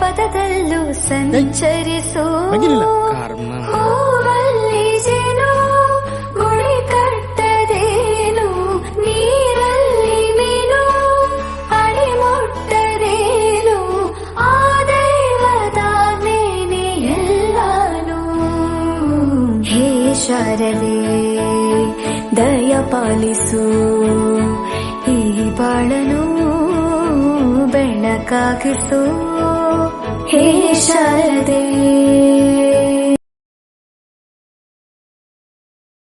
ಪದದಲ್ಲೂ ಸಂಚರಿಸು. ಹೂವಲ್ಲಿ ಜೇನು ಗುಳಿ ಕಟ್ಟದೇನು ನೀರಲ್ಲಿ ಮೀನು ಅಡಿ ಮುಟ್ಟದೇನು ಆ ದೈವದಾನೇನೆ ಎಲ್ಲಾನು. ಹೇ ಶಾರದೆ ದಯ ಪಾಲಿಸು ಬೆಳಕಾಗಿಸು ಹೇ ಶಾರದೆ